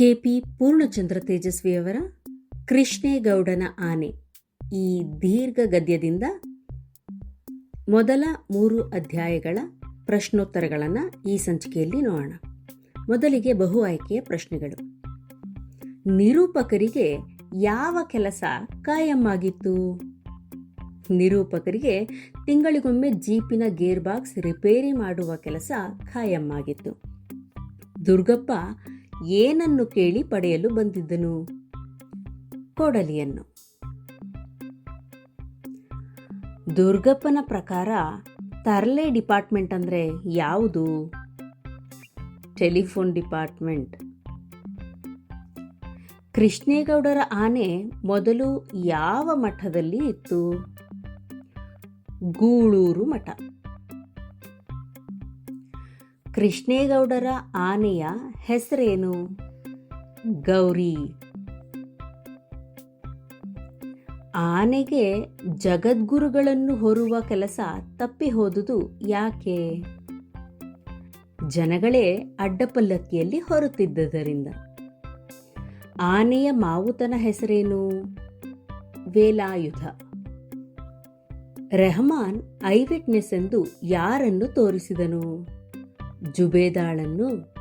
KP Purnachandra ತೇಜಸ್ವಿಯವರ ಕೃಷ್ಣೇಗೌಡನ ಆನೆ ಈ ದೀರ್ಘ ಗದ್ಯದಿಂದ ಮೊದಲ ಮೂರು ಅಧ್ಯಾಯಗಳ ಪ್ರಶ್ನೋತ್ತರಗಳನ್ನು ಈ ಸಂಚಿಕೆಯಲ್ಲಿ ನೋಡೋಣ. ಮೊದಲಿಗೆ ಬಹು ಆಯ್ಕೆಯ ಪ್ರಶ್ನೆಗಳು. ನಿರೂಪಕರಿಗೆ ಯಾವ ಕೆಲಸ ಕಾಯಂ ಆಗಿತ್ತು ನಿರೂಪಕರಿಗೆ ತಿಂಗಳಿಗೊಮ್ಮೆ ಜೀಪಿನ ಗೇರ್ ಬಾಕ್ಸ್ ರಿಪೇರಿ ಮಾಡುವ ಕೆಲಸ ಖಾಯಂ ಆಗಿತ್ತು ದುರ್ಗಪ್ಪ ಏನನ್ನು ಕೇಳಿ ಪಡೆಯಲು ಬಂದಿದ್ದನು? ಕೊಡಲಿಯನ್ನು. ದುರ್ಗಪ್ಪನ ಪ್ರಕಾರ ತರ್ಲೆ ಡಿಪಾರ್ಟ್ಮೆಂಟ್ ಅಂದರೆ ಯಾವುದು? Telephone department. ಕೃಷ್ಣೇಗೌಡರ ಆನೆ ಮೊದಲು ಯಾವ ಮಠದಲ್ಲಿ ಇತ್ತು? ಗೂಳೂರು ಮಠ. ಕೃಷ್ಣೇಗೌಡರ ಆನೆಯ ಹೆಸರೇನು? ಗೌರಿ. ಆನೆಗೆ ಜಗದ್ಗುರುಗಳನ್ನು ಹೊರುವ ಕೆಲಸ ತಪ್ಪಿ ಹೋದುದು ಯಾಕೆ? ಜನಗಳೇ ಅಡ್ಡಪಲ್ಲಕ್ಕಿಯಲ್ಲಿ ಹೊರುತ್ತಿದ್ದರಿಂದ ಆನೆಯ ಮಾವುತನ ಹೆಸರೇನು? ವೇಲಾಯುಧ. ರೆಹಮಾನ್ ಐವಿಟ್ನೆಸ್ ವಿಟ್ನೆಸ್ ಎಂದು ಯಾರನ್ನು ತೋರಿಸಿದನು? ಜುಬೇದಾಳನ್ನು.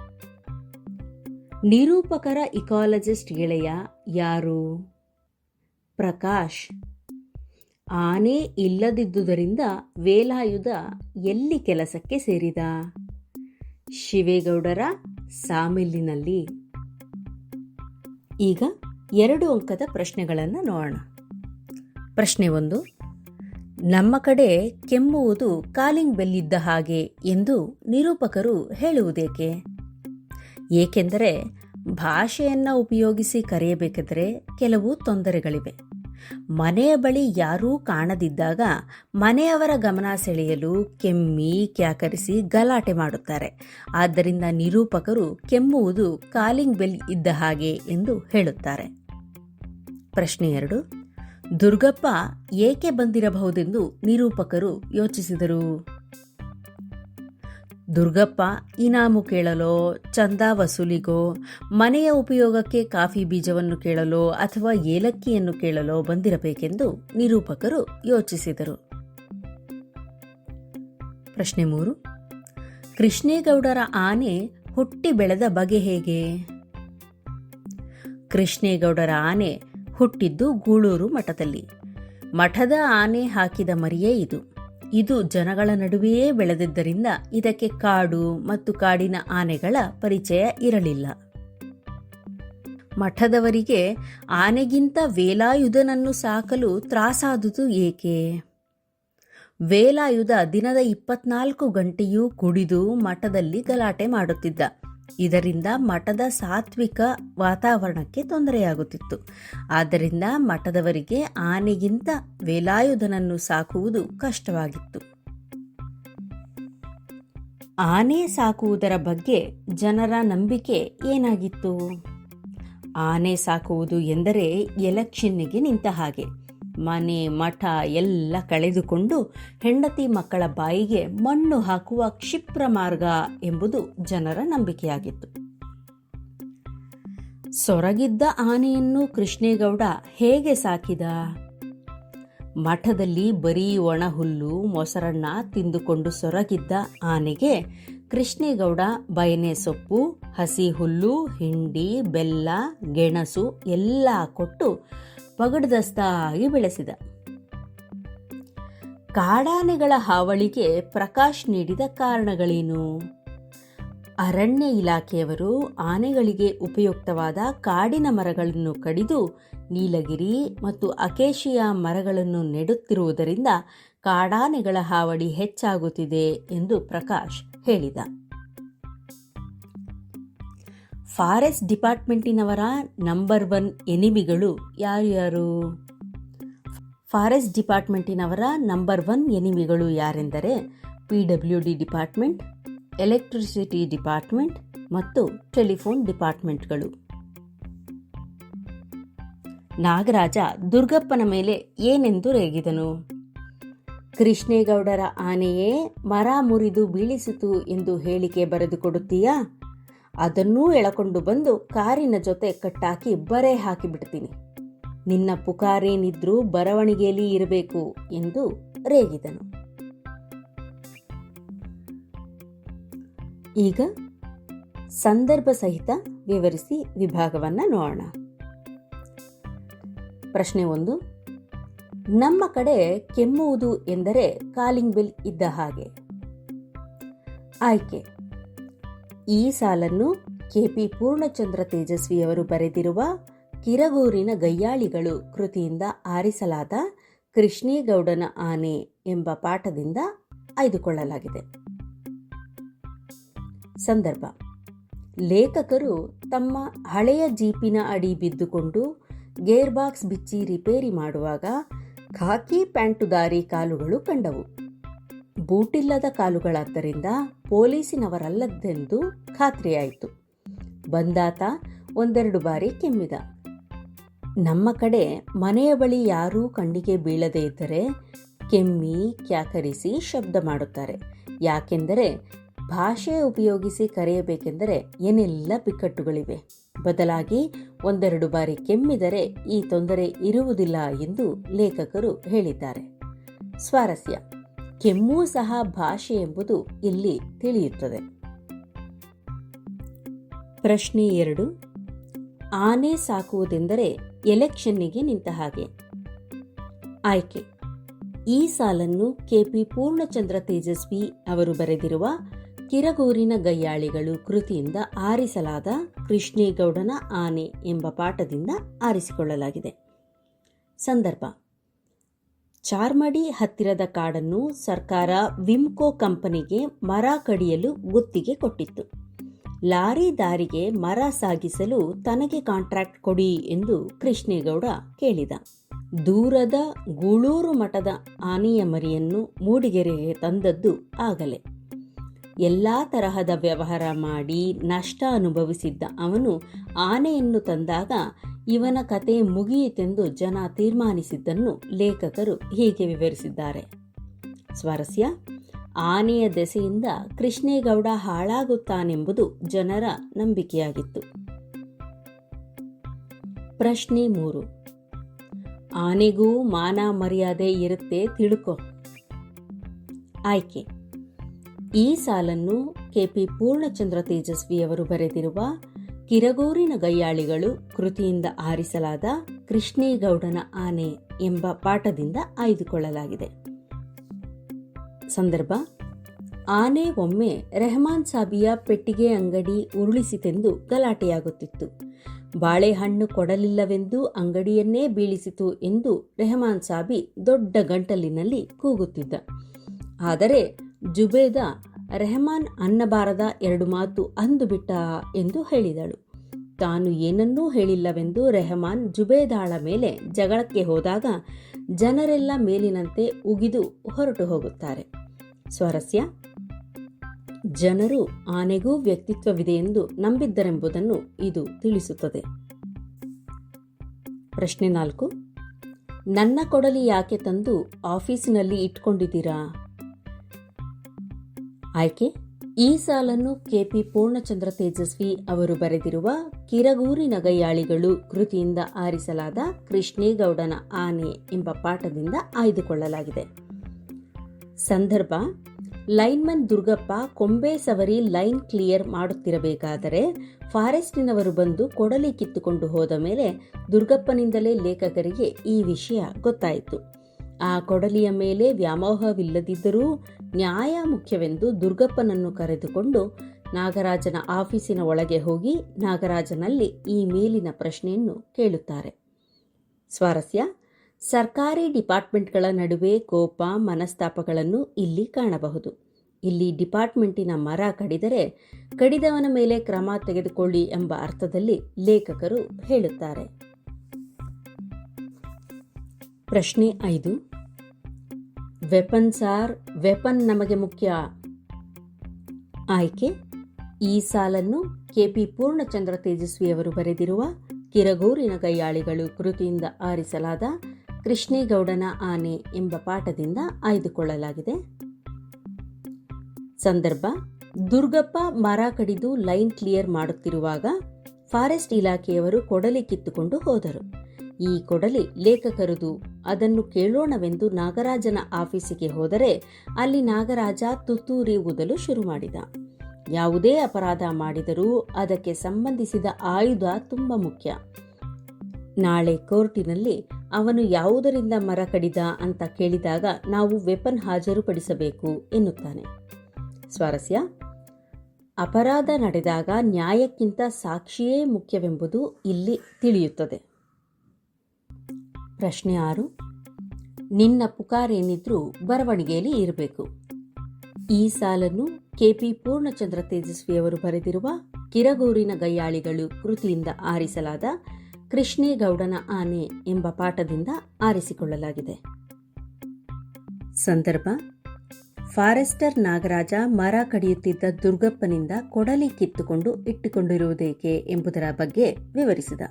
ನಿರೂಪಕರ ಇಕಾಲಜಿಸ್ಟ್ ಗೆಳೆಯ ಯಾರು? ಪ್ರಕಾಶ್. ಆನೆ ಇಲ್ಲದಿದ್ದುದರಿಂದ ವೇಲಾಯುಧ ಎಲ್ಲಿ ಕೆಲಸಕ್ಕೆ ಸೇರಿದ? ಶಿವೇಗೌಡರ ಸಾಮಿಲಿನಲ್ಲಿ. ಈಗ ಎರಡು ಅಂಕದ ಪ್ರಶ್ನೆಗಳನ್ನು ನೋಡೋಣ. ಪ್ರಶ್ನೆ ಒಂದು ನಮ್ಮ ಕಡೆ ಕೆಮ್ಮುವುದು ಕಾಲಿಂಗ್ ಬೆಲ್ ಇದ್ದ ಹಾಗೆ ಎಂದು ನಿರೂಪಕರು ಹೇಳುವುದೇಕೆ? ಏಕೆಂದರೆ ಭಾಷೆಯನ್ನು ಉಪಯೋಗಿಸಿ ಕರೆಯಬೇಕಾದರೆ ಕೆಲವು ತೊಂದರೆಗಳಿವೆ. ಮನೆಯ ಬಳಿ ಯಾರೂ ಕಾಣದಿದ್ದಾಗ ಮನೆಯವರ ಗಮನ ಸೆಳೆಯಲು ಕೆಮ್ಮಿ, ಕ್ಯಾಕರಿಸಿ ಗಲಾಟೆ ಮಾಡುತ್ತಾರೆ. ಆದ್ದರಿಂದ ನಿರೂಪಕರು ಕೆಮ್ಮುವುದು ಕಾಲಿಂಗ್ ಬೆಲ್ ಇದ್ದ ಹಾಗೆ ಎಂದು ಹೇಳುತ್ತಾರೆ. ಪ್ರಶ್ನೆ ಎರಡು. ದುರ್ಗಪ್ಪ ಏಕೆ ಬಂದಿರಬಹುದೆಂದು ನಿರೂಪಕರು ಯೋಚಿಸಿದರು. ದುರ್ಗಪ್ಪ, ಇನಾಮು ಕೇಳಲೋ, ಚಂದ ವಸೂಲಿಗೋ, ಮನೆಯ ಉಪಯೋಗಕ್ಕೆ ಕಾಫಿ ಬೀಜವನ್ನು ಕೇಳಲೋ ಅಥವಾ ಏಲಕ್ಕಿಯನ್ನು ಕೇಳಲೋ ಬಂದಿರಬೇಕೆಂದು ನಿರೂಪಕರು ಯೋಚಿಸಿದರು. ಪ್ರಶ್ನೆ ಮೂರು. ಕೃಷ್ಣೇಗೌಡರ ಆನೆ ಹುಟ್ಟಿ ಬೆಳೆದ ಬಗೆ ಹೇಗೆ? ಕೃಷ್ಣೇಗೌಡರ ಆನೆ ಹುಟ್ಟಿದ್ದು ಗೂಳೂರು ಮಠದಲ್ಲಿ. ಮಠದ ಆನೆ ಹಾಕಿದ ಮರಿಯೇ ಇದು. ಇದು ಜನಗಳ ನಡುವೆಯೇ ಬೆಳೆದಿದ್ದರಿಂದ ಇದಕ್ಕೆ ಕಾಡು ಮತ್ತು ಕಾಡಿನ ಆನೆಗಳ ಪರಿಚಯ ಇರಲಿಲ್ಲ. ಮಠದವರಿಗೆ ಆನೆಗಿಂತ ವೇಲಾಯುಧನನ್ನು ಸಾಕಲು ತ್ರಾಸಾದುದು ಏಕೆ? ವೇಲಾಯುಧ ದಿನದ ಇಪ್ಪತ್ನಾಲ್ಕು ಗಂಟೆಯೂ ಕುಡಿದು ಮಠದಲ್ಲಿ ಗಲಾಟೆ ಮಾಡುತ್ತಿದ್ದ. ಇದರಿಂದ ಮಠದ ಸಾತ್ವಿಕ ವಾತಾವರಣಕ್ಕೆ ತೊಂದರೆಯಾಗುತ್ತಿತ್ತು. ಆದ್ದರಿಂದ ಮಠದವರಿಗೆ ಆನೆಗಿಂತ ವೇಲಾಯುಧನನ್ನು ಸಾಕುವುದು ಕಷ್ಟವಾಗಿತ್ತು. ಆನೆ ಸಾಕುವುದರ ಬಗ್ಗೆ ಜನರ ನಂಬಿಕೆ ಏನಾಗಿತ್ತು? ಆನೆ ಸಾಕುವುದು ಎಂದರೆ ಎಲೆಕ್ಷನ್ನಿಗೆ ನಿಂತ ಹಾಗೆ. ಮನೆ, ಮಠ ಎಲ್ಲ ಕಳೆದುಕೊಂಡು ಹೆಂಡತಿ ಮಕ್ಕಳ ಬಾಯಿಗೆ ಮಣ್ಣು ಹಾಕುವ ಕ್ಷಿಪ್ರ ಮಾರ್ಗ ಎಂಬುದು ಜನರ ನಂಬಿಕೆಯಾಗಿತ್ತು. ಸೊರಗಿದ್ದ ಆನೆಯನ್ನು ಕೃಷ್ಣೇಗೌಡ ಹೇಗೆ ಸಾಕಿದ? ಮಠದಲ್ಲಿ ಬರೀ ಒಣ ಹುಲ್ಲು, ಮೊಸರನ್ನ ತಿಂದುಕೊಂಡು ಸೊರಗಿದ್ದ ಆನೆಗೆ ಕೃಷ್ಣೇಗೌಡ ಬಯನೆ ಸೊಪ್ಪು, ಹಸಿ ಹುಲ್ಲು, ಹಿಂಡಿ, ಬೆಲ್ಲ, ಗೆಣಸು ಎಲ್ಲ ಕೊಟ್ಟು ಪಗಡ್ದಸ್ತಾಗಿ ಬೆಳೆಸಿದ. ಕಾಡಾನೆಗಳ ಹಾವಳಿಗೆ ಪ್ರಕಾಶ್ ನೀಡಿದ ಕಾರಣಗಳೇನು? ಅರಣ್ಯ ಇಲಾಖೆಯವರು ಆನೆಗಳಿಗೆ ಉಪಯುಕ್ತವಾದ ಕಾಡಿನ ಮರಗಳನ್ನು ಕಡಿದು ನೀಲಗಿರಿ ಮತ್ತು ಅಕೇಶಿಯ ಮರಗಳನ್ನು ನೆಡುತ್ತಿರುವುದರಿಂದ ಕಾಡಾನೆಗಳ ಹಾವಳಿ ಹೆಚ್ಚಾಗುತ್ತಿದೆ ಎಂದು ಪ್ರಕಾಶ್ ಹೇಳಿದ. ಫಾರೆಸ್ಟ್ ಡಿಪಾರ್ಟ್ಮೆಂಟಿನವರ ನಂಬರ್ ಒನ್ ಎನಿಮಿಗಳು ಯಾರು ಯಾರು ಫಾರೆಸ್ಟ್ ಡಿಪಾರ್ಟ್ಮೆಂಟಿನವರ ನಂಬರ್ ಒನ್ ಎನಿಮಿಗಳು ಯಾರೆಂದರೆ P W D department, electricity department ಮತ್ತು ಟೆಲಿಫೋನ್ ಡಿಪಾರ್ಟ್ಮೆಂಟ್ಗಳು. ನಾಗರಾಜ ದುರ್ಗಪ್ಪನ ಮೇಲೆ ಏನೆಂದು ರೇಗಿದನು? ಕೃಷ್ಣೇಗೌಡರ ಆನೆಯೇ ಮರ ಮುರಿದು ಬೀಳಿಸಿತು ಎಂದು ಹೇಳಿಕೆ ಬರೆದುಕೊಡುತ್ತೀಯಾ ಅದನ್ನೂ ಎಳಕೊಂಡು ಬಂದು ಕಾರಿನ ಜೊತೆ ಕಟ್ಟಾಕಿ ಬರೆ ಹಾಕಿಬಿಡ್ತೀನಿ. ನಿನ್ನ ಪುಕಾರೇನಿದ್ರೂ ಬರವಣಿಗೆಯಲ್ಲಿ ಇರಬೇಕು ಎಂದು ರೇಗಿದನು. ಈಗ ಸಂದರ್ಭ ಸಹಿತ ವಿವರಿಸಿ ವಿಭಾಗವನ್ನ ನೋಡೋಣ. ಪ್ರಶ್ನೆ ಒಂದು, ನಮ್ಮ ಕಡೆ ಕೆಮ್ಮುವುದು ಎಂದರೆ ಕಾಲಿಂಗ್ ಬೆಲ್ ಇದ್ದ ಹಾಗೆ. ಆಯ್ಕೆ ಈ ಸಾಲನ್ನು ಕೆಪಿ ಪೂರ್ಣಚಂದ್ರ ತೇಜಸ್ವಿಯವರು ಬರೆದಿರುವ ಕಿರಗೂರಿನ ಗಯ್ಯಾಳಿಗಳು ಕೃತಿಯಿಂದ ಆರಿಸಲಾದ ಕೃಷ್ಣೇಗೌಡನ ಆನೆ ಎಂಬ ಪಾಠದಿಂದ ಆಯ್ದುಕೊಳ್ಳಲಾಗಿದೆ. ಸಂದರ್ಭ. ಲೇಖಕರು ತಮ್ಮ ಹಳೆಯ ಜೀಪಿನ ಅಡಿ ಬಿದ್ದುಕೊಂಡು ಗೇರ್ ಬಾಕ್ಸ್ ಬಿಚ್ಚಿ ರಿಪೇರಿ ಮಾಡುವಾಗ ಖಾಕಿ ಪ್ಯಾಂಟುದಾರಿ ಕಾಲುಗಳು ಕಂಡವು. ಬೂಟಿಲ್ಲದ ಕಾಲುಗಳಾದ್ದರಿಂದ ಪೊಲೀಸಿನವರಲ್ಲದ್ದೆಂದು ಖಾತ್ರಿಯಾಯಿತು. ಬಂದಾತ ಒಂದೆರಡು ಬಾರಿ ಕೆಮ್ಮಿದ. ನಮ್ಮ ಕಡೆ ಮನೆಯ ಬಳಿ ಯಾರೂ ಕಣ್ಣಿಗೆ ಬೀಳದೇ ಇದ್ದರೆ ಕೆಮ್ಮಿ ಕ್ಯಾಕರಿಸಿ ಶಬ್ದ ಮಾಡುತ್ತಾರೆ. ಯಾಕೆಂದರೆ ಭಾಷೆ ಉಪಯೋಗಿಸಿ ಕರೆಯಬೇಕೆಂದರೆ ಏನೆಲ್ಲ ಬಿಕ್ಕಟ್ಟುಗಳಿವೆ? ಬದಲಾಗಿ ಒಂದೆರಡು ಬಾರಿ ಕೆಮ್ಮಿದರೆ ಈ ತೊಂದರೆ ಇರುವುದಿಲ್ಲ ಎಂದು ಲೇಖಕರು ಹೇಳಿದ್ದಾರೆ. ಸ್ವಾರಸ್ಯ. ಕೆಮ್ಮೂ ಸಹ ಭಾಷೆ ಎಂಬುದು ಇಲ್ಲಿ ತಿಳಿಯುತ್ತದೆ. ಪ್ರಶ್ನೆ ಎರಡು, ಆನೆ ಸಾಕುವುದೆಂದರೆ ಎಲೆಕ್ಷನ್ನಿಗೆ ನಿಂತ ಹಾಗೆ. ಆಯ್ಕೆ, ಈ ಸಾಲನ್ನು ಕೆಪಿ ಪೂರ್ಣಚಂದ್ರ ತೇಜಸ್ವಿ ಅವರು ಬರೆದಿರುವ ಕಿರಗೂರಿನ ಗಯ್ಯಾಳಿಗಳು ಕೃತಿಯಿಂದ ಆರಿಸಲಾದ ಕೃಷ್ಣೇಗೌಡನ ಆನೆ ಎಂಬ ಪಾಠದಿಂದ ಆರಿಸಿಕೊಳ್ಳಲಾಗಿದೆ. ಸಂದರ್ಭ ಚಾರ್ಮಡಿ ಹತ್ತಿರದ ಕಾಡನ್ನು ಸರ್ಕಾರ ವಿಮ್ಕೋ ಕಂಪನಿಗೆ ಮರ ಕಡಿಯಲು ಗುತ್ತಿಗೆ ಕೊಟ್ಟಿತ್ತು. ಲಾರಿ ದಾರಿಗೆ ಮರ ಸಾಗಿಸಲು ತನಗೆ ಕಾಂಟ್ರಾಕ್ಟ್ ಕೊಡಿ ಎಂದು ಕೃಷ್ಣೇಗೌಡ ಕೇಳಿದ. ದೂರದ ಗೂಳೂರು ಮಠದ ಆನೆಯ ಮರಿಯನ್ನು ಮೂಡಿಗೆರೆಗೆ ತಂದದ್ದು ಆಗಲೇ. ಎಲ್ಲಾ ತರಹದ ವ್ಯವಹಾರ ಮಾಡಿ ನಷ್ಟ ಅನುಭವಿಸಿದ್ದ ಅವನು ಆನೆಯನ್ನು ತಂದಾಗ ಇವನ ಕತೆ ಮುಗಿಯಿತೆಂದು ಜನ ತೀರ್ಮಾನಿಸಿದ್ದನ್ನು ಲೇಖಕರು ಹೀಗೆ ವಿವರಿಸಿದ್ದಾರೆ. ಸ್ವಾರಸ್ಯ, ಆನೆಯ ದೆಸೆಯಿಂದ ಕೃಷ್ಣೇಗೌಡ ಹಾಳಾಗುತ್ತಾನೆಂಬುದು ಜನರ ನಂಬಿಕೆಯಾಗಿತ್ತು. ಪ್ರಶ್ನೆ ಮೂರು. ಆನೆಗೂ ಮಾನ ಮರ್ಯಾದೆ ಇರುತ್ತೆ ತಿಳ್ಕೊ. ಆಯ್ಕೆ. ಈ ಸಾಲನ್ನು ಕೆಪಿ ಪೂರ್ಣಚಂದ್ರ ತೇಜಸ್ವಿಯವರು ಬರೆದಿರುವ ಕಿರಗೂರಿನ ಗಯ್ಯಾಳಿಗಳು ಕೃತಿಯಿಂದ ಆರಿಸಲಾದ ಕೃಷ್ಣೇಗೌಡನ ಆನೆ ಎಂಬ ಪಾಠದಿಂದ ಆಯ್ದುಕೊಳ್ಳಲಾಗಿದೆ. ಸಂದರ್ಭ, ಆನೆ ಒಮ್ಮೆ ರೆಹಮಾನ್ ಸಾಬಿಯ ಪೆಟ್ಟಿಗೆ ಅಂಗಡಿ ಉರುಳಿಸಿತೆಂದು ಗಲಾಟೆಯಾಗುತ್ತಿತ್ತು. ಬಾಳೆಹಣ್ಣು ಕೊಡಲಿಲ್ಲವೆಂದು ಅಂಗಡಿಯನ್ನೇ ಬೀಳಿಸಿತು ಎಂದು ರೆಹಮಾನ್ ಸಾಬಿ ದೊಡ್ಡ ಗಂಟಲಿನಲ್ಲಿ ಕೂಗುತ್ತಿದ್ದ. ಆದರೆ ಜುಬೇದ ರೆಹಮಾನ್ ಅನ್ನಬಾರದ ಎರಡು ಮಾತು ಅಂದುಬಿಟ್ಟ ಎಂದು ಹೇಳಿದಳು. ತಾನು ಏನನ್ನೂ ಹೇಳಿಲ್ಲವೆಂದು ರೆಹಮಾನ್ ಜುಬೇದಾಳ ಮೇಲೆ ಜಗಳಕ್ಕೆ ಹೋದಾಗ ಜನರೆಲ್ಲ ಮೇಲಿನಂತೆ ಉಗಿದು ಹೊರಟು ಹೋಗುತ್ತಾರೆ. ಸ್ವಾರಸ್ಯ, ಜನರು ಆನೆಗೂ ವ್ಯಕ್ತಿತ್ವವಿದೆ ಎಂದು ನಂಬಿದ್ದರೆಂಬುದನ್ನು ಇದು ತಿಳಿಸುತ್ತದೆ. ಪ್ರಶ್ನೆ ನಾಲ್ಕು, ನನ್ನ ಕೊಡಲಿ ಯಾಕೆ ತಂದು ಆಫೀಸಿನಲ್ಲಿ ಇಟ್ಕೊಂಡಿದ್ದೀರಾ? ಆಯ್ಕೆ? ಈ ಸಾಲನ್ನು ಕೆಪಿ ಪೂರ್ಣಚಂದ್ರ ತೇಜಸ್ವಿ ಅವರು ಬರೆದಿರುವ ಕಿರಗೂರಿ ನಗಯಾಳಿಗಳು ಕೃತಿಯಿಂದ ಆರಿಸಲಾದ ಕೃಷ್ಣೇಗೌಡನ ಆನೆ ಎಂಬ ಪಾಠದಿಂದ ಆಯ್ದುಕೊಳ್ಳಲಾಗಿದೆ. ಸಂದರ್ಭ, ಲೈನ್ಮನ್ ದುರ್ಗಪ್ಪ ಕೊಂಬೆ ಸವರಿ ಲೈನ್ ಕ್ಲಿಯರ್ ಮಾಡುತ್ತಿರಬೇಕಾದರೆ ಫಾರೆಸ್ಟಿನವರು ಬಂದು ಕೊಡಲಿ ಕಿತ್ತುಕೊಂಡು ಹೋದ ಮೇಲೆ ದುರ್ಗಪ್ಪನಿಂದಲೇ ಲೇಖಕರಿಗೆ ಈ ವಿಷಯ ಗೊತ್ತಾಯಿತು. ಆ ಕೊಡಲಿಯ ಮೇಲೆ ವ್ಯಾಮೋಹವಿಲ್ಲದಿದ್ದರೂ ನ್ಯಾಯ ಮುಖ್ಯವೆಂದು ದುರ್ಗಪ್ಪನನ್ನು ಕರೆದುಕೊಂಡು ನಾಗರಾಜನ ಆಫೀಸಿನ ಒಳಗೆ ಹೋಗಿ ನಾಗರಾಜನಲ್ಲಿ ಈ ಮೇಲಿನ ಪ್ರಶ್ನೆಯನ್ನು ಕೇಳುತ್ತಾರೆ. ಸ್ವಾರಸ್ಯ, ಸರ್ಕಾರಿ ಡಿಪಾರ್ಟ್ಮೆಂಟ್ಗಳ ನಡುವೆ ಕೋಪ, ಮನಸ್ತಾಪಗಳನ್ನು ಇಲ್ಲಿ ಕಾಣಬಹುದು. ಇಲ್ಲಿ ಡಿಪಾರ್ಟ್ಮೆಂಟಿನ ಮರ ಕಡಿದರೆ ಕಡಿದವನ ಮೇಲೆ ಕ್ರಮ ತೆಗೆದುಕೊಳ್ಳಿ ಎಂಬ ಅರ್ಥದಲ್ಲಿ ಲೇಖಕರು ಹೇಳುತ್ತಾರೆ. ಪ್ರಶ್ನೆ ಐದು ವೆಪನ್ ಸಾರ್ ವೆಪನ್ ನಮಗೆ ಮುಖ್ಯ. ಆಯ್ಕೆ? ಈ ಸಾಲನ್ನು ಕೆಪಿ ಪೂರ್ಣಚಂದ್ರ ತೇಜಸ್ವಿಯವರು ಬರೆದಿರುವ ಕಿರಗೂರಿನ ಗೈಯಾಳಿಗಳು ಕೃತಿಯಿಂದ ಆರಿಸಲಾದ ಕೃಷ್ಣೇಗೌಡನ ಆನೆ ಎಂಬ ಪಾಠದಿಂದ ಆಯ್ದುಕೊಳ್ಳಲಾಗಿದೆ. ಸಂದರ್ಭ. ದುರ್ಗಪ್ಪ ಮರ ಕಡಿದು ಲೈನ್ ಕ್ಲಿಯರ್ ಮಾಡುತ್ತಿರುವಾಗ ಫಾರೆಸ್ಟ್ ಇಲಾಖೆಯವರು ಕೊಡಲಿ ಕಿತ್ತುಕೊಂಡು ಹೋದರು. ಈ ಕೊಡಲಿ ಲೇಖಕರದು. ಅದನ್ನು ಕೇಳೋಣವೆಂದು ನಾಗರಾಜನ ಆಫೀಸಿಗೆ ಹೋದರೆ ಅಲ್ಲಿ ನಾಗರಾಜ ತುತ್ತೂರಿ ಊದಲು ಶುರು ಮಾಡಿದ. ಯಾವುದೇ ಅಪರಾಧ ಮಾಡಿದರೂ ಅದಕ್ಕೆ ಸಂಬಂಧಿಸಿದ ಆಯುಧ ತುಂಬ ಮುಖ್ಯ. ನಾಳೆ ಕೋರ್ಟಿನಲ್ಲಿ ಅವನು ಯಾವುದರಿಂದ ಮರ ಕಡಿದ ಅಂತ ಕೇಳಿದಾಗ ನಾವು ವೆಪನ್ ಹಾಜರುಪಡಿಸಬೇಕು ಎನ್ನುತ್ತಾನೆ. ಸ್ವಾರಸ್ಯ? ಅಪರಾಧ ನಡೆದಾಗ ನ್ಯಾಯಕ್ಕಿಂತ ಸಾಕ್ಷಿಯೇ ಮುಖ್ಯವೆಂಬುದು ಇಲ್ಲಿ ತಿಳಿಯುತ್ತದೆ. ಪ್ರಶ್ನೆ ಆರು. ನಿನ್ನ ಪುಕಾರೇನಿದ್ರೂ ಬರವಣಿಗೆಯಲ್ಲಿ ಇರಬೇಕು. ಈ ಸಾಲನ್ನು ಕೆಪಿ ಪೂರ್ಣಚಂದ್ರ ತೇಜಸ್ವಿಯವರು ಬರೆದಿರುವ ಕಿರಗೂರಿನ ಗಯ್ಯಾಳಿಗಳು ಕೃತಿಯಿಂದ ಆರಿಸಲಾದ ಕೃಷ್ಣೇಗೌಡನ ಆನೆ ಎಂಬ ಪಾಠದಿಂದ ಆರಿಸಿಕೊಳ್ಳಲಾಗಿದೆ. ಸಂದರ್ಭ. ಫಾರೆಸ್ಟರ್ ನಾಗರಾಜ ಮರ ಕಡಿಯುತ್ತಿದ್ದ ದುರ್ಗಪ್ಪನಿಂದ ಕೊಡಲಿ ಕಿತ್ತುಕೊಂಡು ಇಟ್ಟುಕೊಂಡಿರುವುದೇಕೆ ಎಂಬುದರ ಬಗ್ಗೆ ವಿವರಿಸಿದ.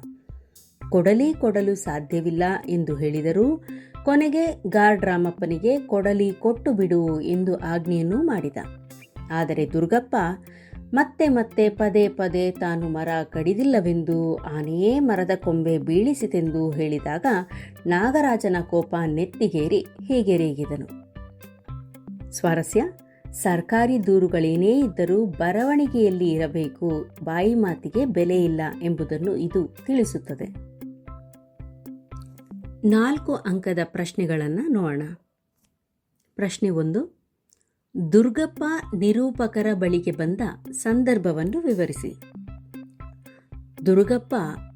ಕೊಡಲಿ ಕೊಡಲು ಸಾಧ್ಯವಿಲ್ಲ ಎಂದು ಹೇಳಿದರು. ಕೊನೆಗೆ ಗಾರ್ಡ್ ರಾಮಪ್ಪನಿಗೆ ಕೊಡಲಿ ಕೊಟ್ಟು ಬಿಡು ಎಂದು ಆಜ್ಞೆಯನ್ನೂ ಮಾಡಿದ. ಆದರೆ ದುರ್ಗಪ್ಪ, ಮತ್ತೆ ಮತ್ತೆ ಪದೇ ಪದೇ ತಾನು ಮರ ಕಡಿದಿಲ್ಲವೆಂದು ಆನೆಯೇ ಮರದ ಕೊಂಬೆ ಬೀಳಿಸಿತೆಂದು ಹೇಳಿದಾಗ ನಾಗರಾಜನ ಕೋಪ ನೆತ್ತಿಗೇರಿ ಹೀಗೆ ರೇಗಿದನು. ಸ್ವಾರಸ್ಯ, ಸರ್ಕಾರಿ ದೂರುಗಳೇನೇ ಇದ್ದರೂ ಬರವಣಿಗೆಯಲ್ಲಿ ಇರಬೇಕು, ಬಾಯಿ ಮಾತಿಗೆ ಬೆಲೆ ಇಲ್ಲ ಎಂಬುದನ್ನು ಇದು ತಿಳಿಸುತ್ತದೆ. ನಾಲ್ಕು ಅಂಕದ ಪ್ರಶ್ನೆಗಳನ್ನು ನೋಡೋಣ. ಪ್ರಶ್ನೆ ಒಂದು, ದುರ್ಗಪ್ಪ ನಿರೂಪಕರ ಬಳಿಗೆ ಬಂದ ಸಂದರ್ಭವನ್ನು ವಿವರಿಸಿ. ದುರ್ಗಪ್ಪ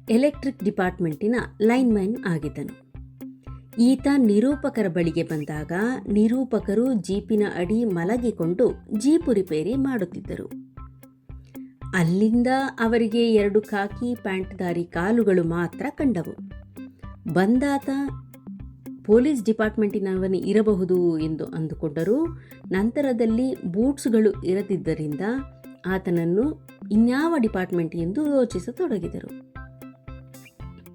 ಎಲೆಕ್ಟ್ರಿಕ್ ಡಿಪಾರ್ಟ್ಮೆಂಟಿನ ಲೈನ್ಮ್ಯಾನ್ ಆಗಿದ್ದನು. ಈತ ನಿರೂಪಕರ ಬಳಿಗೆ ಬಂದಾಗ ನಿರೂಪಕರು ಜೀಪಿನ ಅಡಿ ಮಲಗಿಕೊಂಡು ಜೀಪು ರಿಪೇರಿ ಮಾಡುತ್ತಿದ್ದರು. ಅಲ್ಲಿಂದ ಅವರಿಗೆ ಎರಡು ಖಾಕಿ ಪ್ಯಾಂಟ್ದಾರಿ ಕಾಲುಗಳು ಮಾತ್ರ ಕಂಡವು. ಬಂದಾತ ಪೊಲೀಸ್ ಡಿಪಾರ್ಟ್ಮೆಂಟಿನವನೇ ಇರಬಹುದು ಎಂದು ಅಂದುಕೊಂಡರು. ನಂತರದಲ್ಲಿ ಬೂಟ್ಸ್ಗಳು ಇರದಿದ್ದರಿಂದ ಆತನನ್ನು ಇನ್ಯಾವ ಡಿಪಾರ್ಟ್ಮೆಂಟ್ ಎಂದು ಯೋಚಿಸತೊಡಗಿದರು.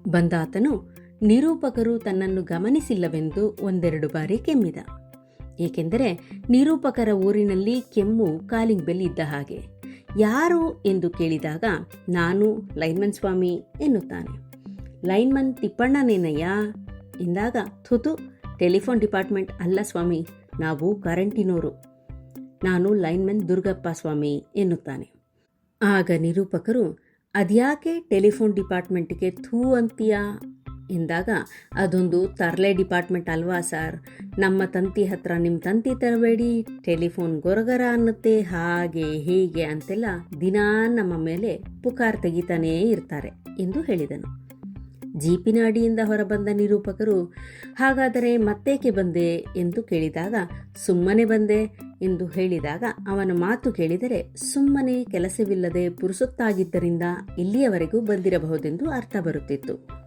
ಬಂದಾತನು ನಿರೂಪಕರು ತನ್ನನ್ನು ಗಮನಿಸಿಲ್ಲವೆಂದು ಒಂದೆರಡು ಬಾರಿ ಕೆಮ್ಮಿದ. ಏಕೆಂದರೆ ನಿರೂಪಕರ ಊರಿನಲ್ಲಿ ಕೆಮ್ಮು ಕಾಲಿಂಗ್ ಬೆಲ್ ಇದ್ದ ಹಾಗೆ. ಯಾರು ಎಂದು ಕೇಳಿದಾಗ, ನಾನು ಲೈನ್ಮನ್ ಸ್ವಾಮಿ ಎನ್ನುತ್ತಾನೆ. ಲೈನ್ಮನ್ ತಿಪ್ಪಣ್ಣನೇನಯ್ಯ ಎಂದಾಗ ಥುತು ಟೆಲಿಫೋನ್ ಡಿಪಾರ್ಟ್ಮೆಂಟ್ ಅಲ್ಲ ಸ್ವಾಮಿ, ನಾವು ಕರೆಂಟಿನೋರು. ನಾನು ಲೈನ್ಮನ್ ದುರ್ಗಪ್ಪ ಸ್ವಾಮಿ ಎನ್ನುತ್ತಾನೆ. ಆಗ ನಿರೂಪಕರು, ಅದ್ಯಾಕೆ ಟೆಲಿಫೋನ್ ಡಿಪಾರ್ಟ್ಮೆಂಟಿಗೆ ಥೂ ಅಂತೀಯಾ? ಎಂದಾಗ ಅದೊಂದು ತರಲೆ ಡಿಪಾರ್ಟ್ಮೆಂಟ್ ಅಲ್ವಾ ಸರ್? ನಮ್ಮ ತಂತಿ ಹತ್ರ ನಿಮ್ಮ ತಂತಿ ತರಬೇಡಿ, ಟೆಲಿಫೋನ್ ಗೊರಗರ ಅನ್ನತ್ತೆ, ಹಾಗೆ ಹೀಗೆ ಅಂತೆಲ್ಲ ದಿನಾ ನಮ್ಮ ಮೇಲೆ ಪುಕಾರ್ ತೆಗಿತಾನೇ ಇರ್ತಾರೆ ಎಂದು ಹೇಳಿದನು. ಜೀಪಿನ ಅಡಿಯಿಂದ ಹೊರಬಂದ ನಿರೂಪಕರು, ಹಾಗಾದರೆ ಮತ್ತೇಕೆ ಬಂದೆ ಎಂದು ಕೇಳಿದಾಗ, ಸುಮ್ಮನೆ ಬಂದೆ ಎಂದು ಹೇಳಿದಾಗ ಅವನ ಮಾತು ಕೇಳಿದರೆ, ಸುಮ್ಮನೆ ಕೆಲಸವಿಲ್ಲದೆ ಪುರುಸುತ್ತಾಗಿದ್ದರಿಂದ ಇಲ್ಲಿಯವರೆಗೂ ಬಂದಿರಬಹುದೆಂದು ಅರ್ಥ ಬರುತ್ತಿತ್ತು.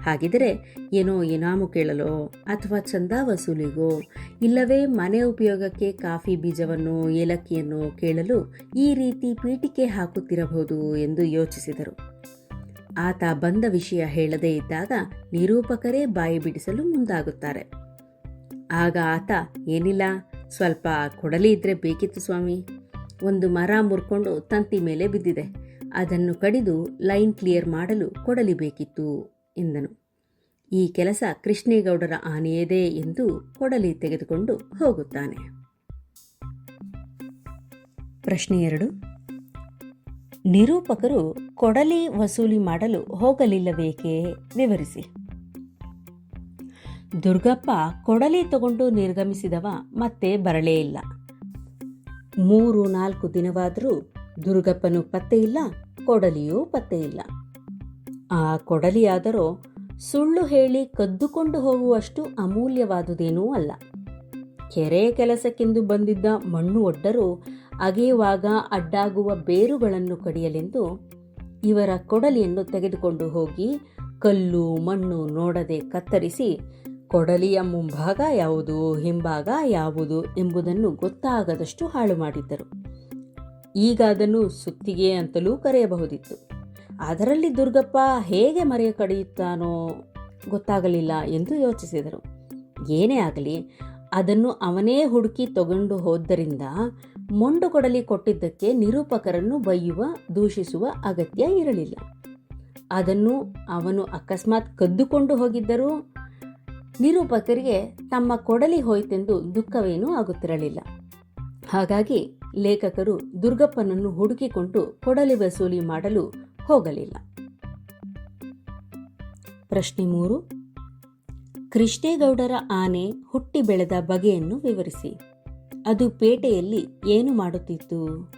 ಹಾಗಿದರೆ ಏನೋ ಇನಾಮು ಕೇಳಲೋ ಅಥವಾ ಚಂದ ವಸೂಲಿಗೋ ಇಲ್ಲವೇ ಮನೆ ಉಪಯೋಗಕ್ಕೆ ಕಾಫಿ ಬೀಜವನ್ನು ಏಲಕ್ಕಿಯನ್ನು ಕೇಳಲು ಈ ರೀತಿ ಪೀಠಿಕೆ ಹಾಕುತ್ತಿರಬಹುದು ಎಂದು ಯೋಚಿಸಿದರು. ಆತ ಬಂದ ವಿಷಯ ಹೇಳದೇ ಇದ್ದಾಗ ನಿರೂಪಕರೇ ಬಾಯಿ ಬಿಡಿಸಲು ಮುಂದಾಗುತ್ತಾರೆ. ಆಗ ಆತ, ಏನಿಲ್ಲ, ಸ್ವಲ್ಪ ಕೊಡಲಿ ಇದ್ರೆ ಬೇಕಿತ್ತು ಸ್ವಾಮಿ. ಒಂದು ಮರ ಮುರ್ಕೊಂಡು ತಂತಿ ಮೇಲೆ ಬಿದ್ದಿದೆ. ಅದನ್ನು ಕಡಿದು ಲೈನ್ ಕ್ಲಿಯರ್ ಮಾಡಲು ಕೊಡಲಿ ಬೇಕಿತ್ತು ಎಂದನು. ಈ ಕೆಲಸ ಕೃಷ್ಣೇಗೌಡರ ಆನೆಯದೇ ಎಂದು ಕೊಡಲಿ ತೆಗೆದುಕೊಂಡು ಹೋಗುತ್ತಾನೆ. ಪ್ರಶ್ನೆ ಎರಡು. ನಿರೂಪಕರು ಕೊಡಲಿ ವಸೂಲಿ ಮಾಡಲು ಹೋಗಲಿಲ್ಲಬೇಕೇ ವಿವರಿಸಿ. ದುರ್ಗಪ್ಪ ಕೊಡಲಿ ತಗೊಂಡು ನಿರ್ಗಮಿಸಿದವ ಮತ್ತೆ ಬರಲೇ ಇಲ್ಲ. ಮೂರು, ನಾಲ್ಕು ದಿನವಾದರೂ ದುರ್ಗಪ್ಪನು ಪತ್ತೆ ಇಲ್ಲ, ಕೊಡಲಿಯೂ ಪತ್ತೆ ಇಲ್ಲ. ಆ ಕೊಡಲಿಯಾದರೂ ಸುಳ್ಳು ಹೇಳಿ ಕದ್ದುಕೊಂಡು ಹೋಗುವಷ್ಟು ಅಮೂಲ್ಯವಾದುದೇನೂ ಅಲ್ಲ. ಕೆರೆ ಕೆಲಸಕ್ಕೆಂದು ಬಂದಿದ್ದ ಮಣ್ಣು ಒಡ್ಡರು ಅಗೆಯುವಾಗ ಅಡ್ಡಾಗುವ ಬೇರುಗಳನ್ನು ಕಡಿಯಲೆಂದು ಇವರ ಕೊಡಲಿಯನ್ನು ತೆಗೆದುಕೊಂಡು ಹೋಗಿ ಕಲ್ಲು ಮಣ್ಣು ನೋಡದೆ ಕತ್ತರಿಸಿ ಕೊಡಲಿಯ ಮುಂಭಾಗ ಯಾವುದು, ಹಿಂಭಾಗ ಯಾವುದು ಎಂಬುದನ್ನು ಗೊತ್ತಾಗದಷ್ಟು ಹಾಳು ಮಾಡಿದ್ದರು. ಈಗ ಅದನ್ನು ಸುತ್ತಿಗೆ ಅಂತಲೂ ಕರೆಯಬಹುದಿತ್ತು. ಅದರಲ್ಲಿ ದುರ್ಗಪ್ಪ ಹೇಗೆ ಮರೆಯ ಕಡಿಯುತ್ತಾನೋ ಗೊತ್ತಾಗಲಿಲ್ಲ ಎಂದು ಯೋಚಿಸಿದರು. ಏನೇ ಆಗಲಿ, ಅದನ್ನು ಅವನೇ ಹುಡುಕಿ ತಗೊಂಡು ಹೋದ್ದರಿಂದ ಮೊಂಡು ಕೊಡಲಿ ಕೊಟ್ಟಿದ್ದಕ್ಕೆ ನಿರೂಪಕರನ್ನು ಬೈಯುವ ದೂಷಿಸುವ ಅಗತ್ಯ ಇರಲಿಲ್ಲ. ಅದನ್ನು ಅವನು ಅಕಸ್ಮಾತ್ ಕದ್ದುಕೊಂಡು ಹೋಗಿದ್ದರೂ ನಿರೂಪಕರಿಗೆ ತಮ್ಮ ಕೊಡಲಿ ಹೋಯ್ತೆಂದು ದುಃಖವೇನೂ ಆಗುತ್ತಿರಲಿಲ್ಲ. ಹಾಗಾಗಿ ಲೇಖಕರು ದುರ್ಗಪ್ಪನನ್ನು ಹುಡುಕಿಕೊಂಡು ಕೊಡಲಿ ವಸೂಲಿ ಮಾಡಲು ಹೋಗಲಿಲ್ಲ. ಪ್ರಶ್ನೆ ಮೂರು. ಕೃಷ್ಣೇಗೌಡರ ಆನೆ ಹುಟ್ಟಿ ಬೆಳೆದ ಬಗೆಯನ್ನು ವಿವರಿಸಿ. ಅದು ಪೇಟೆಯಲ್ಲಿ ಏನು ಮಾಡುತ್ತಿತ್ತು?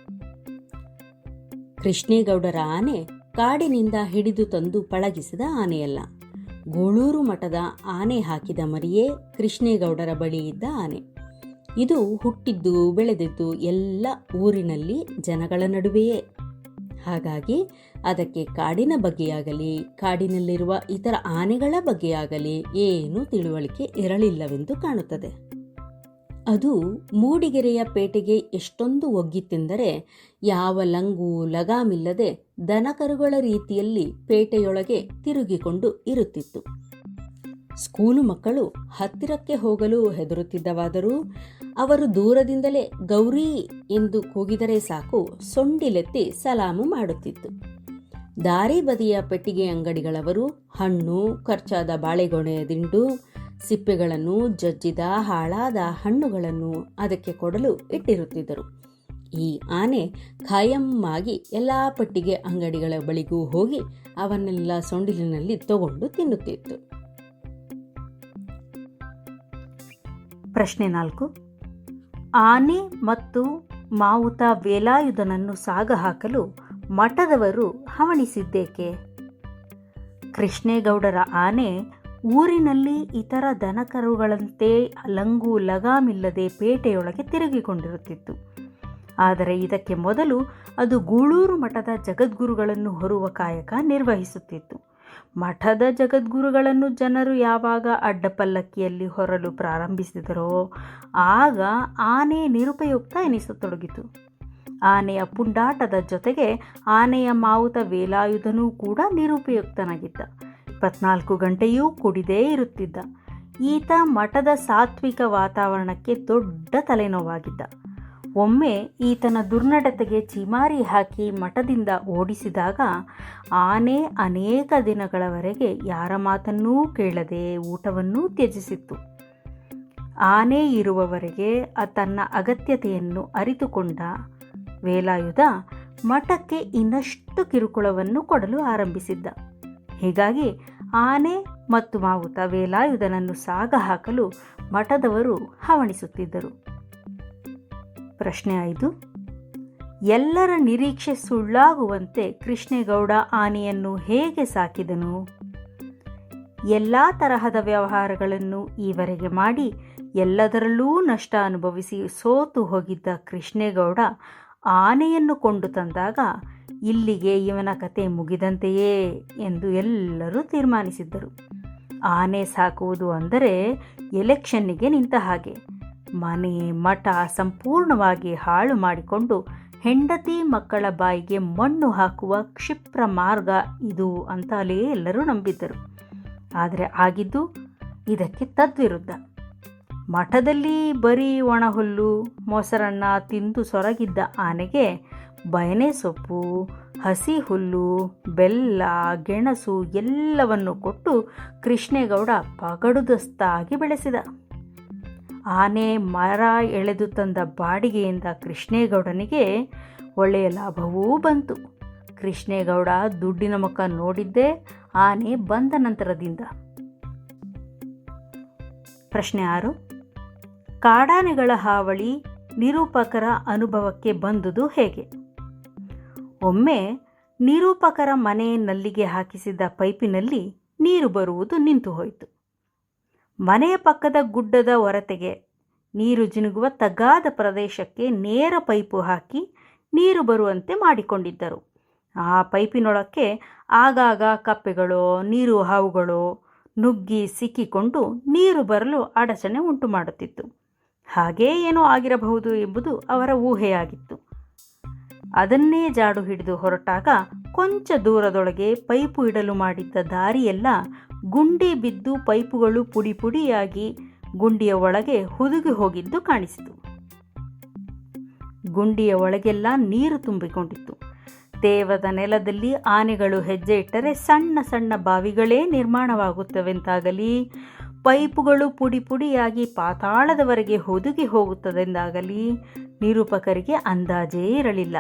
ಕೃಷ್ಣೇಗೌಡರ ಆನೆ ಕಾಡಿನಿಂದ ಹಿಡಿದು ತಂದು ಪಳಗಿಸಿದ ಆನೆಯಲ್ಲ. ಗೋಳೂರು ಮಠದ ಆನೆ ಹಾಕಿದ ಮರಿಯೇ ಕೃಷ್ಣೇಗೌಡರ ಬಳಿ ಇದ್ದ ಆನೆ. ಇದು ಹುಟ್ಟಿದ್ದು ಬೆಳೆದಿದ್ದು ಎಲ್ಲ ಊರಿನಲ್ಲಿ ಜನಗಳ ನಡುವೆಯೇ. ಹಾಗಾಗಿ ಅದಕ್ಕೆ ಕಾಡಿನ ಬಗ್ಗೆಯಾಗಲಿ ಕಾಡಿನಲ್ಲಿರುವ ಇತರ ಆನೆಗಳ ಬಗ್ಗೆಯಾಗಲಿ ಏನೂ ತಿಳುವಳಿಕೆ ಇರಲಿಲ್ಲವೆಂದು ಕಾಣುತ್ತದೆ. ಅದು ಮೂಡಿಗೆರೆಯ ಪೇಟೆಗೆ ಎಷ್ಟೊಂದು ಒಗ್ಗಿತ್ತೆಂದರೆ ಯಾವ ಲಂಗು ಲಗಾಮಿಲ್ಲದೆ ದನಕರುಗಳ ರೀತಿಯಲ್ಲಿ ಪೇಟೆಯೊಳಗೆ ತಿರುಗಿಕೊಂಡು ಇರುತ್ತಿತ್ತು. ಸ್ಕೂಲು ಮಕ್ಕಳು ಹತ್ತಿರಕ್ಕೆ ಹೋಗಲು ಹೆದರುತ್ತಿದ್ದವಾದರೂ ಅವರು ದೂರದಿಂದಲೇ ಗೌರಿ ಎಂದು ಕೂಗಿದರೆ ಸಾಕು ಸೊಂಡಿಲೆತ್ತಿ ಸಲಾಮು ಮಾಡುತ್ತಿತ್ತು. ದಾರಿ ಬದಿಯ ಪೆಟ್ಟಿಗೆ ಅಂಗಡಿಗಳವರು ಹಣ್ಣು, ಖರ್ಚಾದ ಬಾಳೆಗೊನೆಯ ದಿಂಡು ಸಿಪ್ಪೆಗಳನ್ನು ಜಜ್ಜಿದ ಹಾಳಾದ ಹಣ್ಣುಗಳನ್ನು ಅದಕ್ಕೆ ಕೊಡಲು ಇಟ್ಟಿರುತ್ತಿದ್ದರು. ಈ ಆನೆ ಖಾಯಮ್ಮಾಗಿ ಎಲ್ಲ ಪಟ್ಟಿಗೆ ಅಂಗಡಿಗಳ ಬಳಿಗೂ ಹೋಗಿ ಅವನ್ನೆಲ್ಲ ಸೊಂಡಿಲಿನಲ್ಲಿ ತಗೊಂಡು ತಿನ್ನುತ್ತಿತ್ತು. ಪ್ರಶ್ನೆ ನಾಲ್ಕು. ಆನೆ ಮತ್ತು ಮಾವುತ ವೇಲಾಯುಧನನ್ನು ಸಾಗಹಾಕಲು ಮಠದವರು ಹವಣಿಸಿದ್ದೇಕೆ? ಕೃಷ್ಣೇಗೌಡರ ಆನೆ ಊರಿನಲ್ಲಿ ಇತರ ದನಕರುಗಳಂತೆ ಲಂಗು ಲಗಾಮಿಲ್ಲದೆ ಪೇಟೆಯೊಳಗೆ ತಿರುಗಿಕೊಂಡಿರುತ್ತಿತ್ತು. ಆದರೆ ಇದಕ್ಕೆ ಮೊದಲು ಅದು ಗೂಳೂರು ಮಠದ ಜಗದ್ಗುರುಗಳನ್ನು ಹೊರುವ ಕಾಯಕ ನಿರ್ವಹಿಸುತ್ತಿತ್ತು. ಮಠದ ಜಗದ್ಗುರುಗಳನ್ನು ಜನರು ಯಾವಾಗ ಅಡ್ಡಪಲ್ಲಕ್ಕಿಯಲ್ಲಿ ಹೊರಲು ಪ್ರಾರಂಭಿಸಿದರೋ ಆಗ ಆನೆ ನಿರುಪಯುಕ್ತ ಎನಿಸತೊಡಗಿತು. ಆನೆಯ ಪುಂಡಾಟದ ಜೊತೆಗೆ ಆನೆಯ ಮಾವುತ ವೇಲಾಯುಧನೂ ಕೂಡ ನಿರುಪಯುಕ್ತನಾಗಿದ್ದ. ಇಪ್ಪತ್ನಾಲ್ಕು ಗಂಟೆಯೂ ಕುಡಿದೇ ಇರುತ್ತಿದ್ದ. ಈತ ಮಠದ ಸಾತ್ವಿಕ ವಾತಾವರಣಕ್ಕೆ ದೊಡ್ಡ ತಲೆನೋವಾಗಿದ್ದ. ಒಮ್ಮೆ ಈತನ ದುರ್ನಡತೆಗೆ ಚಿಮಾರಿ ಹಾಕಿ ಮಠದಿಂದ ಓಡಿಸಿದಾಗ ಆನೆ ಅನೇಕ ದಿನಗಳವರೆಗೆ ಯಾರ ಮಾತನ್ನೂ ಕೇಳದೆ ಊಟವನ್ನೂ ತ್ಯಜಿಸಿತ್ತು. ಆನೆ ಇರುವವರೆಗೆ ತನ್ನ ಅಗತ್ಯತೆಯನ್ನು ಅರಿತುಕೊಂಡ ವೇಲಾಯುಧ ಮಠಕ್ಕೆ ಇನ್ನಷ್ಟು ಕಿರುಕುಳವನ್ನು ಕೊಡಲು ಆರಂಭಿಸಿದ್ದ. ಹೀಗಾಗಿ ಆನೆ ಮತ್ತು ಮಾವುತ ವೇಲಾಯುಧನನ್ನು ಸಾಗ ಹಾಕಲು ಮಠದವರು ಹವಣಿಸುತ್ತಿದ್ದರು. ಪ್ರಶ್ನೆ ಐದು, ಎಲ್ಲರ ನಿರೀಕ್ಷೆ ಸುಳ್ಳಾಗುವಂತೆ ಕೃಷ್ಣೇಗೌಡ ಆನೆಯನ್ನು ಹೇಗೆ ಸಾಕಿದನು? ಎಲ್ಲ ತರಹದ ವ್ಯವಹಾರಗಳನ್ನು ಈವರೆಗೆ ಮಾಡಿ ಎಲ್ಲದರಲ್ಲೂ ನಷ್ಟ ಅನುಭವಿಸಿ ಸೋತು ಹೋಗಿದ್ದ ಕೃಷ್ಣೇಗೌಡ ಆನೆಯನ್ನು ಕೊಂಡು ತಂದಾಗ ಇಲ್ಲಿಗೆ ಇವನ ಕತೆ ಮುಗಿದಂತೆಯೇ ಎಂದು ಎಲ್ಲರೂ ತೀರ್ಮಾನಿಸಿದ್ದರು. ಆನೆ ಸಾಕುವುದು ಅಂದರೆ ಎಲೆಕ್ಷನ್ನಿಗೆ ನಿಂತ ಹಾಗೆ. ಮನೆ ಮಠ ಸಂಪೂರ್ಣವಾಗಿ ಹಾಳು ಮಾಡಿಕೊಂಡು ಹೆಂಡತಿ ಮಕ್ಕಳ ಬಾಯಿಗೆ ಮಣ್ಣು ಹಾಕುವ ಕ್ಷಿಪ್ರ ಮಾರ್ಗ ಇದು ಅಂತಲೇ ಎಲ್ಲರೂ ನಂಬಿದ್ದರು. ಆದರೆ ಆಗಿದ್ದು ಇದಕ್ಕೆ ತದ್ವಿರುದ್ಧ. ಮಠದಲ್ಲಿ ಬರೀ ಒಣಹುಲ್ಲು, ಮೊಸರನ್ನ ತಿಂದು ಸೊರಗಿದ್ದ ಆನೆಗೆ ಬಯನೆ ಸೊಪ್ಪು, ಹಸಿ ಹುಲ್ಲು, ಬೆಲ್ಲ, ಗೆಣಸು ಎಲ್ಲವನ್ನು ಕೊಟ್ಟು ಕೃಷ್ಣೇಗೌಡ ಪಗಡುದಸ್ತಾಗಿ ಬೆಳೆಸಿದ. ಆನೆ ಮರ ಎಳೆದು ತಂದ ಬಾಡಿಗೆಯಿಂದ ಕೃಷ್ಣೇಗೌಡನಿಗೆ ಒಳ್ಳೆಯ ಲಾಭವೂ ಬಂತು. ಕೃಷ್ಣೇಗೌಡ ದುಡ್ಡಿನ ಮುಖ ನೋಡಿದ್ದೆ ಆನೆ ಬಂದ ನಂತರದಿಂದ. ಪ್ರಶ್ನೆ ಆರು. ಕಾಡಾನೆಗಳ ಹಾವಳಿ ನಿರೂಪಕರ ಅನುಭವಕ್ಕೆ ಬಂದುದು ಹೇಗೆ? ಒಮ್ಮೆ ನಿರೂಪಕರ ಮನೆ ನಲ್ಲಿಗೆ ಹಾಕಿಸಿದ ಪೈಪಿನಲ್ಲಿ ನೀರು ಬರುವುದು ನಿಂತು ಹೋಯಿತು. ಮನೆಯ ಪಕ್ಕದ ಗುಡ್ಡದ ಹೊರತೆಗೆ ನೀರು ಜಿನುಗುವ ತಗ್ಗಾದ ಪ್ರದೇಶಕ್ಕೆ ನೇರ ಪೈಪು ಹಾಕಿ ನೀರು ಬರುವಂತೆ ಮಾಡಿಕೊಂಡಿದ್ದರು. ಆ ಪೈಪಿನೊಳಕ್ಕೆ ಆಗಾಗ ಕಪ್ಪೆಗಳು, ನೀರು ಹಾವುಗಳು ನುಗ್ಗಿ ಸಿಕ್ಕಿಕೊಂಡು ನೀರು ಬರಲು ಅಡಚಣೆ ಉಂಟು ಮಾಡುತ್ತಿತ್ತು ಹಾಗೇ ಏನೋ ಆಗಿರಬಹುದು ಎಂಬುದು ಅವರ ಊಹೆಯಾಗಿತ್ತು. ಅದನ್ನೇ ಜಾಡು ಹಿಡಿದು ಹೊರಟಾಗ ಕೊಂಚ ದೂರದೊಳಗೆ ಪೈಪು ಇಡಲು ಮಾಡಿದ್ದ ದಾರಿಯೆಲ್ಲ ಗುಂಡಿ ಬಿದ್ದು ಪೈಪುಗಳು ಪುಡಿ ಪುಡಿಯಾಗಿ ಗುಂಡಿಯ ಒಳಗೆ ಹುದುಗಿ ಹೋಗಿದ್ದು ಕಾಣಿಸಿತು. ಗುಂಡಿಯ ಒಳಗೆಲ್ಲ ನೀರು ತುಂಬಿಕೊಂಡಿತ್ತು. ದೇವದ ನೆಲದಲ್ಲಿ ಆನೆಗಳು ಹೆಜ್ಜೆ ಇಟ್ಟರೆ ಸಣ್ಣ ಸಣ್ಣ ಬಾವಿಗಳೇ ನಿರ್ಮಾಣವಾಗುತ್ತವೆಂತಾಗಲಿ, ಪೈಪುಗಳು ಪುಡಿ ಪುಡಿಯಾಗಿ ಪಾತಾಳದವರೆಗೆ ಹುದುಗಿ ಹೋಗುತ್ತದೆಂದಾಗಲಿ ನಿರೂಪಕರಿಗೆ ಅಂದಾಜೇ ಇರಲಿಲ್ಲ.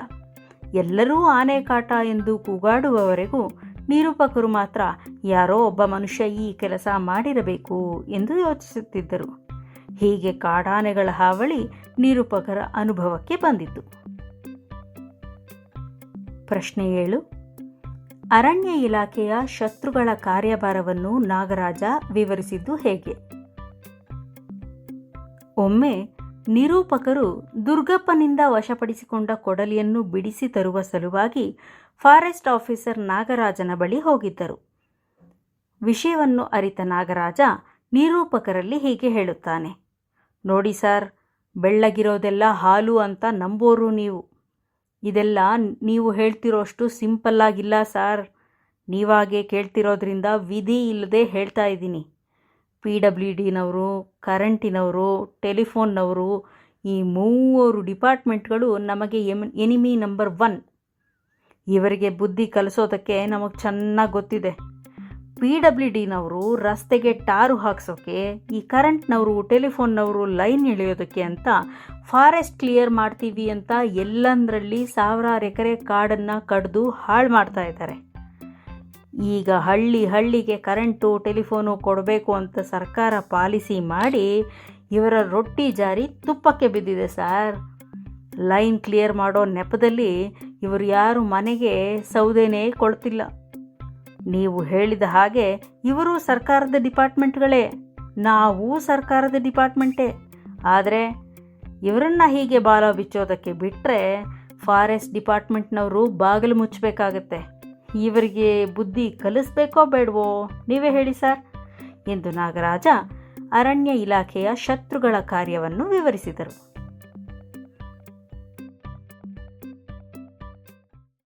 ಎಲ್ಲರೂ ಆನೆ ಕಾಟ ಎಂದು ಕೂಗಾಡುವವರೆಗೂ ನಿರೂಪಕರು ಮಾತ್ರ ಯಾರೋ ಒಬ್ಬ ಮನುಷ್ಯ ಈ ಕೆಲಸ ಮಾಡಿರಬೇಕು ಎಂದು ಯೋಚಿಸುತ್ತಿದ್ದರು. ಹೀಗೆ ಕಾಡಾನೆಗಳ ಹಾವಳಿ ನಿರೂಪಕರ ಅನುಭವಕ್ಕೆ ಬಂದಿತು ಪ್ರಶ್ನೆ ಏಳು. ಅರಣ್ಯ ಇಲಾಖೆಯ ಶತ್ರುಗಳ ಕಾರ್ಯಭಾರವನ್ನು ನಾಗರಾಜ ವಿವರಿಸಿದ್ದು ಹೇಗೆ? ಒಮ್ಮೆ ನಿರೂಪಕರು ದುರ್ಗಪ್ಪನಿಂದ ವಶಪಡಿಸಿಕೊಂಡ ಕೊಡಲಿಯನ್ನು ಬಿಡಿಸಿ ತರುವ ಸಲುವಾಗಿ ಫಾರೆಸ್ಟ್ ಆಫೀಸರ್ ನಾಗರಾಜನ ಬಳಿ ಹೋಗಿದ್ದರು. ವಿಷಯವನ್ನು ಅರಿತ ನಾಗರಾಜ ನಿರೂಪಕರಲ್ಲಿ ಹೀಗೆ ಹೇಳುತ್ತಾನೆ. ನೋಡಿ ಸರ್, ಬೆಳ್ಳಗಿರೋದೆಲ್ಲ ಹಾಲು ಅಂತ ನಂಬೋರು ನೀವು. ಇದೆಲ್ಲ ನೀವು ಹೇಳ್ತಿರೋಷ್ಟು ಸಿಂಪಲ್ಲಾಗಿಲ್ಲ ಸಾರ್. ನೀವಾಗೆ ಕೇಳ್ತಿರೋದ್ರಿಂದ ವಿಧಿ ಇಲ್ಲದೆ ಹೇಳ್ತಾ ಇದ್ದೀನಿ. ಪಿ ಡಬ್ಲ್ಯೂ ಡಿನವರು, ಕರೆಂಟಿನವರು, ಟೆಲಿಫೋನ್ನವರು, ಈ ಮೂವರು ಡಿಪಾರ್ಟ್ಮೆಂಟ್ಗಳು ನಮಗೆ ಎಂ, ಎನಿಮಿ ನಂಬರ್ ಒನ್. ಇವರಿಗೆ ಬುದ್ಧಿ ಕಲಿಸೋದಕ್ಕೆ ನಮಗೆ ಚೆನ್ನಾಗಿ ಗೊತ್ತಿದೆ. ಪಿ ಡಬ್ಲ್ಯೂ ಡಿನವರು ರಸ್ತೆಗೆ ಟಾರು ಹಾಕ್ಸೋಕ್ಕೆ ಈ ಕರೆಂಟ್ನವರು, ಟೆಲಿಫೋನ್ನವರು ಲೈನ್ ಎಳೆಯೋದಕ್ಕೆ ಅಂತ ಫಾರೆಸ್ಟ್ ಕ್ಲಿಯರ್ ಮಾಡ್ತೀವಿ ಅಂತ ಎಲ್ಲಂದರಲ್ಲಿ ಸಾವಿರಾರು ಎಕರೆ ಕಾಡನ್ನು ಕಡಿದು ಹಾಳು ಮಾಡ್ತಾ ಇದ್ದಾರೆ. ಈಗ ಹಳ್ಳಿ ಹಳ್ಳಿಗೆ ಕರೆಂಟು, ಟೆಲಿಫೋನು ಕೊಡಬೇಕು ಅಂತ ಸರ್ಕಾರ ಪಾಲಿಸಿ ಮಾಡಿ ಇವರ ರೊಟ್ಟಿ ಜಾರಿ ತುಪ್ಪಕ್ಕೆ ಬಿದ್ದಿದೆ ಸರ್. ಲೈನ್ ಕ್ಲಿಯರ್ ಮಾಡೋ ನೆಪದಲ್ಲಿ ಇವರು ಯಾರು ಮನೆಗೆ ಸೌದೆನೇ ಕೊಡ್ತಿಲ್ಲ. ನೀವು ಹೇಳಿದ ಹಾಗೆ ಇವರು ಸರ್ಕಾರದ ಡಿಪಾರ್ಟ್ಮೆಂಟ್ಗಳೇ, ನಾವು ಸರ್ಕಾರದ ಡಿಪಾರ್ಟ್ಮೆಂಟೇ. ಆದರೆ ಇವರನ್ನ ಹೀಗೆ ಬಾಲ ಬಿಚ್ಚೋದಕ್ಕೆ ಬಿಟ್ಟರೆ ಫಾರೆಸ್ಟ್ ಡಿಪಾರ್ಟ್ಮೆಂಟ್ನವರು ಬಾಗಿಲು ಮುಚ್ಚಬೇಕಾಗತ್ತೆ. ಇವರಿಗೆ ಬುದ್ಧಿ ಕಲಿಸ್ಬೇಕೋ ಬೇಡವೋ? ನೀವೇ ಹೇಳಿ ಸರ್. ಎಂದು ನಾಗರಾಜ ಅರಣ್ಯ ಇಲಾಖೆಯ ಶತ್ರುಗಳ ಕಾರ್ಯವನ್ನು ವಿವರಿಸಿದರು.